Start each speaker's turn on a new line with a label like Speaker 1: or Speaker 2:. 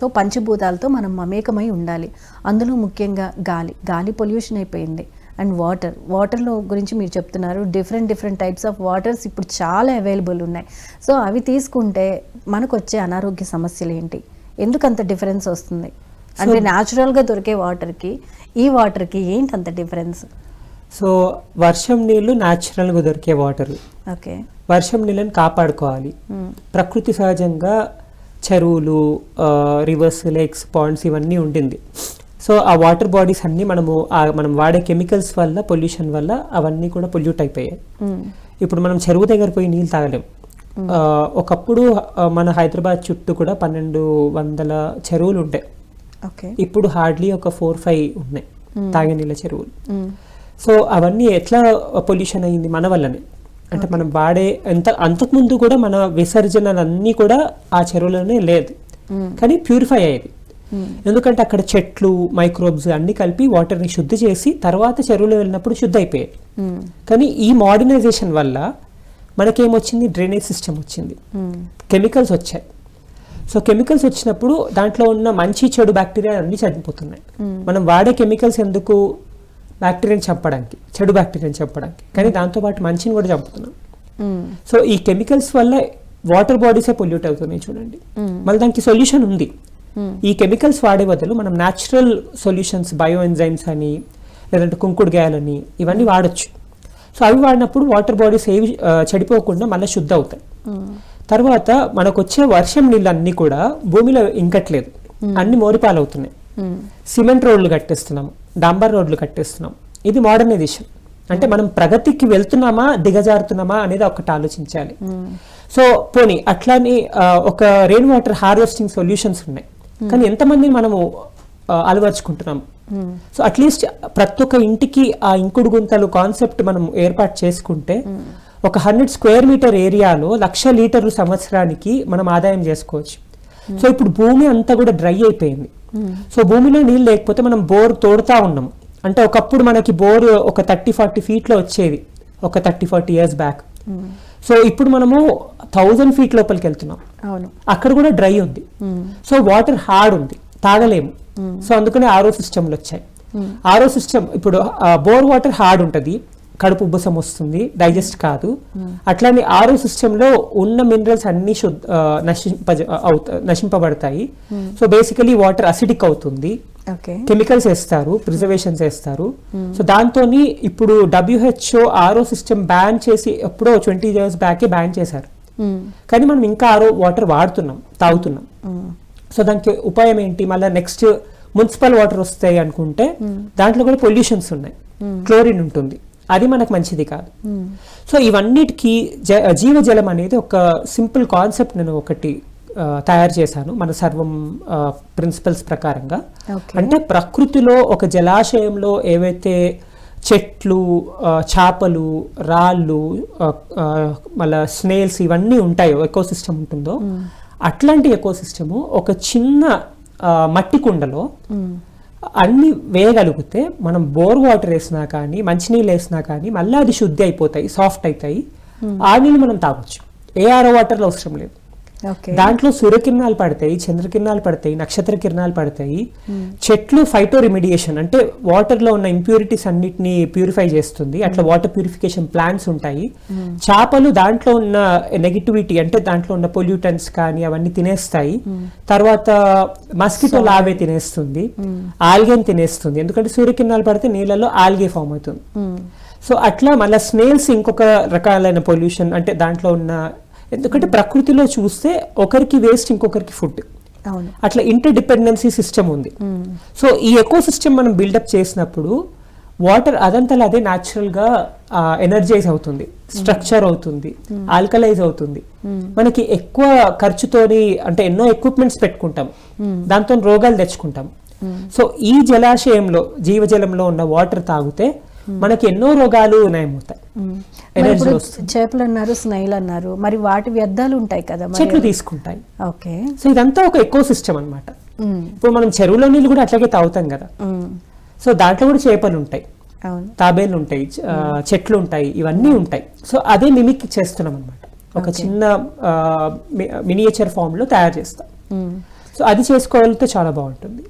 Speaker 1: So పంచభూతాలతో మనం మమేకమై ఉండాలి. అందులో ముఖ్యంగా గాలి గాలి పొల్యూషన్ అయిపోయింది. అండ్ వాటర్ వాటర్లో గురించి మీరు చెప్తున్నారు. Different different types of waters ఇప్పుడు చాలా అవైలబుల్ ఉన్నాయి. సో అవి తీసుకుంటే మనకు వచ్చే అనారోగ్య సమస్యలు ఏంటి? ఎందుకు అంత డిఫరెన్స్ వస్తుంది? అంటే న్యాచురల్గా దొరికే వాటర్కి ఈ వాటర్కి ఏంటి అంత డిఫరెన్స్?
Speaker 2: సో వర్షం నీళ్ళు న్యాచురల్గా దొరికే వాటర్
Speaker 1: ఓకే.
Speaker 2: వర్షం నీళ్ళని కాపాడుకోవాలి. ప్రకృతి సహజంగా చెరువులు రివర్స్ లేక్స్ పాండ్స్ ఇవన్నీ ఉండింది సో ఆ వాటర్ బాడీస్ అన్నీ మనము మనం వాడే కెమికల్స్ వల్ల పొల్యూషన్ వల్ల అవన్నీ కూడా పొల్యూట్ అయిపోయాయి. ఇప్పుడు మనం చెరువు దగ్గర పోయి నీళ్ళు తాగలేం. ఆ, ఒకప్పుడు మన హైదరాబాద్ చుట్టూ కూడా పన్నెండు వందల చెరువులు ఉంటాయి
Speaker 1: ఓకే
Speaker 2: ఇప్పుడు హార్డ్లీ ఒక ఫోర్ ఫైవ్ ఉన్నాయి. తాగే నీళ్ళ చెరువులు. సో అవన్నీ ఎట్లా పొల్యూషన్ అయ్యింది మన వల్లనే. అంటే మనం వాడే ఎంత అంతకుముందు కూడా మన విసర్జనలన్నీ కూడా ఆ చెరువులోనే లేదు. కానీ ప్యూరిఫై అయ్యేది. ఎందుకంటే అక్కడ చెట్లు మైక్రోబ్స్ అన్ని కలిపి వాటర్ని శుద్ధి చేసి తర్వాత చెరువులో వెళ్ళినప్పుడు శుద్ధి అయిపోయాయి కానీ ఈ మోడర్నైజేషన్ వల్ల మనకేమొచ్చింది? డ్రైనేజ్ సిస్టమ్ వచ్చింది. కెమికల్స్ వచ్చాయి. సో కెమికల్స్ వచ్చినప్పుడు దాంట్లో ఉన్న మంచి చెడు బ్యాక్టీరియా అన్ని చనిపోతున్నాయి మనం వాడే కెమికల్స్ ఎందుకు బ్యాక్టీరియాని చంపడానికి చెడు బ్యాక్టీరియాని చంపడానికి. కానీ దాంతోపాటు మంచిని కూడా చంపుతున్నాం. సో ఈ కెమికల్స్ వల్ల వాటర్ బాడీసే పొల్యూట్ అవుతున్నాయి చూడండి. మళ్ళీ దానికి సొల్యూషన్ ఉంది. ఈ కెమికల్స్ వాడే బదులు మనం న్యాచురల్ సొల్యూషన్స్ బయో ఎంజైమ్స్ అని లేదంటే కుంకుడుగాయలని ఇవన్నీ వాడొచ్చు. సో అవి వాడినప్పుడు వాటర్ బాడీస్ ఏవి చెడిపోకుండా మళ్ళీ శుద్ధ అవుతాయి తర్వాత మనకు వచ్చే వర్షం నీళ్ళు అన్ని కూడా భూమిలో ఇంకట్లేదు. అన్ని మోరిపాలవుతున్నాయి. సిమెంట్ రోడ్లు కట్టేస్తున్నాం డాంబర్ రోడ్లు కట్టేస్తున్నాం. ఇది మోడర్నైజేషన్. అంటే మనం ప్రగతికి వెళ్తున్నామా దిగజారుతున్నామా అనేది ఒకటి ఆలోచించాలి. సో పోనీ అట్లానే ఒక రెయిన్ వాటర్ హార్వెస్టింగ్ సొల్యూషన్స్ ఉన్నాయి. కానీ ఎంతమంది మనము అలవర్చుకుంటున్నాం సో అట్లీస్ట్ ప్రతి ఒక్క ఇంటికి ఆ ఇంకుడు గుంతలు కాన్సెప్ట్ మనం ఏర్పాటు చేసుకుంటే ఒక హండ్రెడ్ స్క్వేర్ మీటర్ ఏరియాలో లక్ష లీటర్లు సంవత్సరానికి మనం ఆదాయం చేసుకోవచ్చు. సో ఇప్పుడు భూమి అంతా కూడా డ్రై అయిపోయింది. సో భూమిలో నీళ్ళు లేకపోతే మనం బోర్ తోడుతా ఉన్నాం. అంటే ఒకప్పుడు మనకి బోర్ ఒక థర్టీ ఫార్టీ ఫీట్లో వచ్చేది ఒక thirty forty years back. So ఇప్పుడు మనము థౌజండ్ ఫీట్ లోపలికి వెళ్తున్నాం.
Speaker 1: అవును.
Speaker 2: అక్కడ కూడా డ్రై ఉంది. సో వాటర్ హార్డ్ ఉంది. తాగలేము. సో అందుకనే ఆరో సిస్టమ్లు వచ్చాయి. ఆరో సిస్టమ్ ఇప్పుడు బోర్ వాటర్ హార్డ్ ఉంటుంది. కడుపు ఉబ్బసం వస్తుంది డైజెస్ట్ కాదు. అట్లానే ఆరో సిస్టంలో ఉన్న మినరల్స్ అన్ని నశింప నశింపబడతాయి. సో బేసికలీ వాటర్ అసిడిక్ అవుతుంది. కెమికల్స్ వేస్తారు ప్రిజర్వేషన్స్ వేస్తారు. సో దాంతో ఇప్పుడు డబ్ల్యూహెచ్ఓ ఆరో సిస్టమ్ బ్యాన్ చేసి ఎప్పుడో ట్వంటీ ఇయర్స్ బ్యాకే బ్యాన్ చేశారు. కానీ మనం ఇంకా ఆరో వాటర్ వాడుతున్నాం తాగుతున్నాం. సో దానికి ఉపాయం ఏంటి? మళ్ళీ నెక్స్ట్ మున్సిపల్ వాటర్ వస్తాయి అనుకుంటే దాంట్లో కూడా పొల్యూషన్స్ ఉన్నాయి. క్లోరిన్ ఉంటుంది. అది మనకు మంచిది కాదు. సో ఇవన్నిటికీ జీవజలం అనేది ఒక సింపుల్ కాన్సెప్ట్ నేను ఒకటి తయారు చేశాను మన సర్వం ప్రిన్సిపల్స్ ప్రకారంగా. అంటే ప్రకృతిలో ఒక జలాశయంలో ఏవైతే చెట్లు చేపలు రాళ్ళు మళ్ళా స్నేల్స్ ఇవన్నీ ఉంటాయో ఎకో సిస్టమ్ ఉంటుందో అట్లాంటి ఎకో సిస్టము ఒక చిన్న మట్టి కుండలో అన్ని వేయగలిగితే మనం బోర్ వాటర్ వేసినా కానీ మంచినీళ్ళు వేసినా కానీ మళ్ళీ అది శుద్ధి అయిపోతాయి సాఫ్ట్ అవుతాయి. ఆ నీళ్ళు మనం తాగొచ్చు. ఏ ఆరో వాటర్లో అవసరం లేదు. దాంట్లో సూర్యకిరణాలు పడతాయి చంద్రకిరణాలు పడతాయి నక్షత్ర కిరణాలు పడతాయి చెట్లు ఫైటో రిమిడియేషన్ అంటే వాటర్లో ఉన్న ఇంప్యూరిటీస్ అన్నిటిని ప్యూరిఫై చేస్తుంది. అట్లా వాటర్ ప్యూరిఫికేషన్ ప్లాంట్స్ ఉంటాయి. చేపలు దాంట్లో ఉన్న నెగిటివిటీ అంటే దాంట్లో ఉన్న పొల్యూటెంట్స్ కానీ అవన్నీ తినేస్తాయి. తర్వాత మస్కిటో లావే తినేస్తుంది. ఆల్గేన్ తినేస్తుంది. ఎందుకంటే సూర్యకిరణాలు పడితే నీళ్ళలో ఆల్గే ఫామ్ అవుతుంది. సో అట్లా మళ్ళీ స్నేల్స్ ఇంకొక రకాలైన పొల్యూషన్ అంటే దాంట్లో ఉన్న ఎందుకంటే ప్రకృతిలో చూస్తే ఒకరికి వేస్ట్ ఇంకొకరికి ఫుడ్ అట్లా ఇంటర్ డిపెండెన్సీ సిస్టమ్ ఉంది సో ఈ ఎకో సిస్టమ్ మనం బిల్డప్ చేసినప్పుడు వాటర్ అదంతలా అదే గా ఎనర్జైజ్ అవుతుంది. స్ట్రక్చర్ అవుతుంది. ఆల్కలైజ్ అవుతుంది. మనకి ఎక్కువ ఖర్చుతోని అంటే ఎన్నో ఎక్విప్మెంట్స్ పెట్టుకుంటాం. దాంతో రోగాలు తెచ్చుకుంటాం. సో ఈ జలాశయంలో జీవజలంలో ఉన్న వాటర్ తాగితే మనకి ఎన్నో రోగాలు నయమవుతాయి. ఎనర్జీ వస్తుంది
Speaker 1: చేపలు అన్నారు స్నైల్ అన్నారు మరి వాటి వ్యర్థాలు ఉంటాయి కదా
Speaker 2: చెట్లు తీసుకుంటాయి.
Speaker 1: ఓకే.
Speaker 2: సో ఇదంతా ఒక ఎకో సిస్టమ్ అనమాట ఇప్పుడు మనం చెరువులో నీళ్ళు కూడా అట్లాగే తాగుతాం కదా. సో దాంట్లో కూడా చేపలు ఉంటాయి. తాబేలు ఉంటాయి చెట్లు ఉంటాయి ఇవన్నీ ఉంటాయి. సో అదే మిమిక్ చేస్తున్నాం అనమాట ఒక చిన్న మినియేచర్ ఫామ్లో తయారు చేస్తాం. సో అది చేసుకోగలిగితే చాలా బాగుంటుంది.